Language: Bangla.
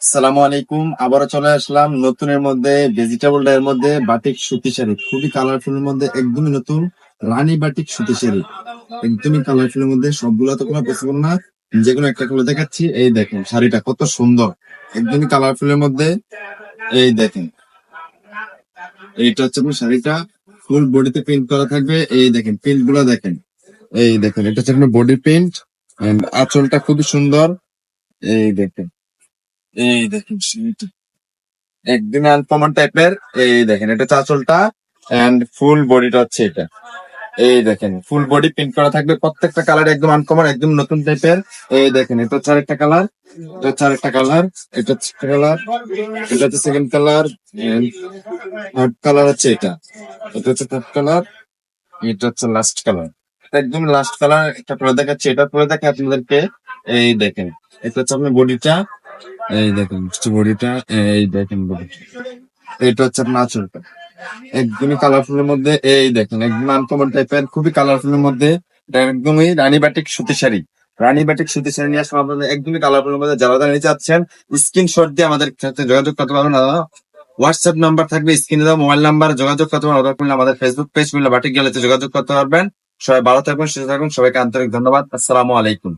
সালামু আলাইকুম। আবারও চলে আসলাম নতুনের মধ্যে ভেজিটেবল ডায়ের মধ্যে বাটিক সুতি শাড়ি। খুবই কালারফুলের মধ্যে, একদমই নতুন, রানী বাটিক সুতি শাড়ি। একদমই কালারফুলের মধ্যে, সবগুলো তো কোনো পসিবল না। যেগুলো একটা করে দেখাচ্ছি। এই দেখেন, শাড়িটা কত সুন্দর। একদমই কালারফুলের মধ্যে, এই দেখেন। এইটা হচ্ছে আপনার শাড়িটা। ফুল বডিতে প্রিন্ট করা থাকবে। এই দেখেন প্রিন্টগুলো দেখেন। এই দেখেন, এটা হচ্ছে আপনার বডি প্রিন্ট আঁচলটা খুবই সুন্দর। এই দেখেন। এই দেখেন একদম আনকমন টাইপের এই দেখেন এটা চাঁচলটা এন্ড ফুল বডিটা হচ্ছে এটা। এই দেখেন ফুল বডি প্রিন্ট করা থাকবে, প্রত্যেকটা কালার একদম আনকমন একদম নতুন টাইপের এই দেখেন, এটা হচ্ছে আরেকটা কালার এটা হচ্ছে আরেকটা কালার এটা হচ্ছে কালার এটা হচ্ছে সেকেন্ড কালার থার্ড কালার হচ্ছে এটা। এটা হচ্ছে থার্ড কালার এটা হচ্ছে লাস্ট কালার একদম লাস্ট কালার একটা পরে দেখাচ্ছি, এটা পরে দেখে আপনাদেরকে। এই দেখেন, এটা হচ্ছে আপনার বডিটা এই দেখেন বডিটা এই দেখেন এটা হচ্ছে আঁচলটা একদমই কালারফুলের মধ্যে, এই দেখেন, একদম আনকমন টাইপের খুবই কালারফুলের মধ্যে। এটা একদমই রানী বাটিক সুতি শাড়ি। রানী বাটিক সুতি শাড়ি নিয়ে আসলাম আপনাদের একদমই কালারফুলের মধ্যে। যারা যারা নিতে চাচ্ছেন স্ক্রিনশট দিয়ে আমাদের সাথে যোগাযোগ করতে পারবেন দাদা হোয়াটসঅ্যাপ নাম্বার থাকবে স্ক্রিনে দেওয়া মোবাইল নাম্বার যোগাযোগ করতে পারবেন অর্ডার করলে আমাদের ফেসবুক পেজ মিলে বাটিক গেলেতে যোগাযোগ করতে পারবেন। সবাই ভালো থাকবেন, সুস্থ থাকবেন, সবাইকে আন্তরিক ধন্যবাদ। আসসালামু আলাইকুম।